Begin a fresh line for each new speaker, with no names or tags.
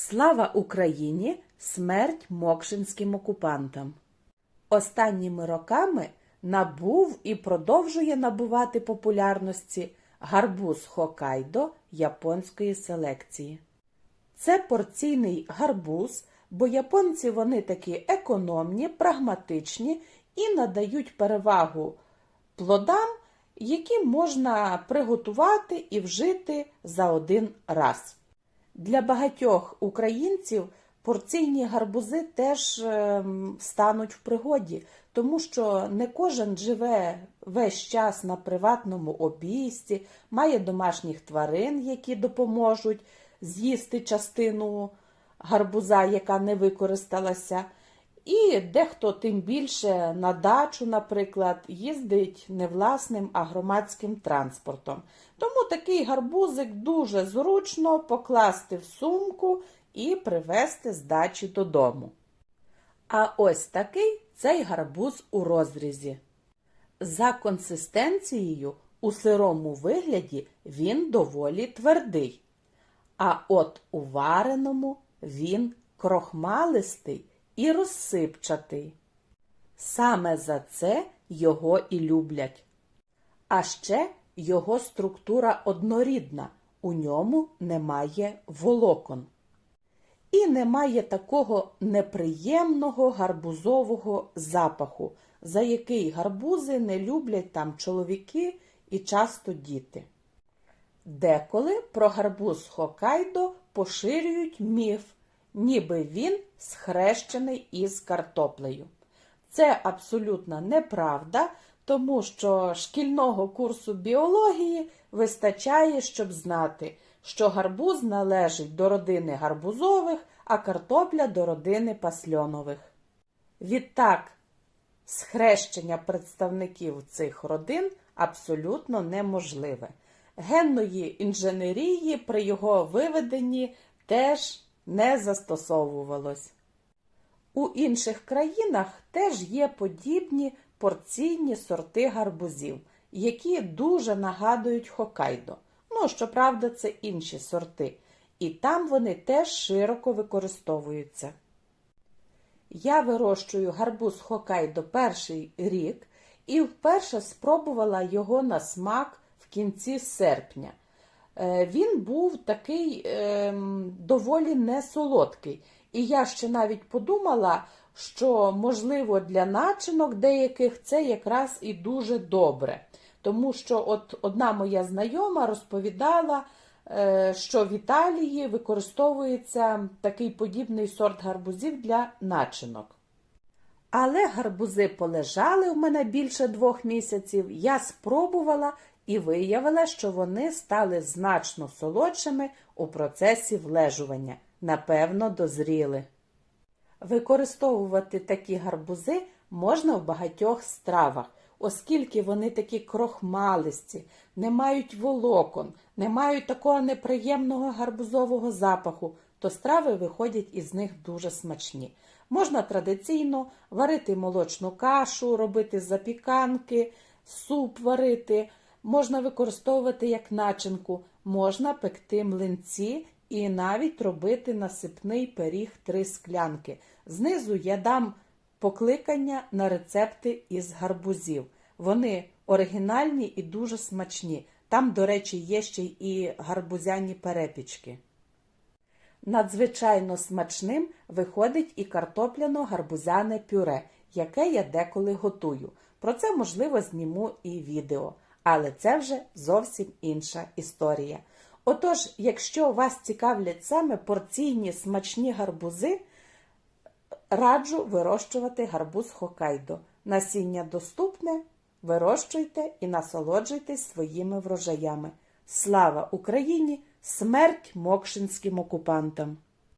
Слава Україні! Смерть мокшинським окупантам. Останніми роками набув і продовжує набувати популярності гарбуз Хокайдо японської селекції. Це порційний гарбуз, бо японці вони такі економні, прагматичні і надають перевагу плодам, які можна приготувати і вжити за один раз. Для багатьох українців порційні гарбузи теж ем, стануть в пригоді, тому що не кожен живе весь час на приватному обійсті, має домашніх тварин, які допоможуть з'їсти частину гарбуза, яка не використалася. І дехто тим більше на дачу, наприклад, їздить не власним, а громадським транспортом. Тому такий гарбузик дуже зручно покласти в сумку і привезти з дачі додому. А ось такий цей гарбуз у розрізі. За консистенцією у сирому вигляді він доволі твердий, а от у вареному він крохмалистий і розсипчатий. Саме за це його і люблять. А ще його структура однорідна, у ньому немає волокон. І немає такого неприємного гарбузового запаху, за який гарбузи не люблять там чоловіки і часто діти. Деколи про гарбуз Хокайдо поширюють міф, ніби він схрещений із картоплею. Це абсолютна неправда, тому що шкільного курсу біології вистачає, щоб знати, що гарбуз належить до родини гарбузових, а картопля до родини пасльонових. Відтак, схрещення представників цих родин абсолютно неможливе. Генної інженерії при його виведенні теж не застосовувалось. У інших країнах теж є подібні порційні сорти гарбузів, які дуже нагадують Хокайдо. Ну, щоправда, це інші сорти, і там вони теж широко використовуються. Я вирощую гарбуз Хокайдо перший рік і вперше спробувала його на смак в кінці серпня. Е, Він був такий ем, доволі несолодкий. І я ще навіть подумала, що, можливо, для начинок деяких це якраз і дуже добре. Тому що от одна моя знайома розповідала, е, що в Італії використовується такий подібний сорт гарбузів для начинок. Але гарбузи полежали в мене більше двох місяців. Я спробувала і виявила, що вони стали значно солодшими у процесі влежування. Напевно, дозріли. Використовувати такі гарбузи можна в багатьох стравах, оскільки вони такі крохмалисті, не мають волокон, не мають такого неприємного гарбузового запаху, то страви виходять із них дуже смачні. Можна традиційно варити молочну кашу, робити запіканки, суп варити, можна використовувати як начинку, можна пекти млинці і навіть робити насипний пиріг три склянки. Знизу я дам покликання на рецепти із гарбузів. Вони оригінальні і дуже смачні. Там, до речі, є ще і гарбузяні перепічки. Надзвичайно смачним виходить і картопляно-гарбузяне пюре, яке я деколи готую. Про це, можливо, зніму і відео, але це вже зовсім інша історія. Отож, якщо вас цікавлять саме порційні смачні гарбузи, раджу вирощувати гарбуз Хокайдо. Насіння доступне, вирощуйте і насолоджуйтесь своїми врожаями. Слава Україні! Смерть мокшинським окупантам!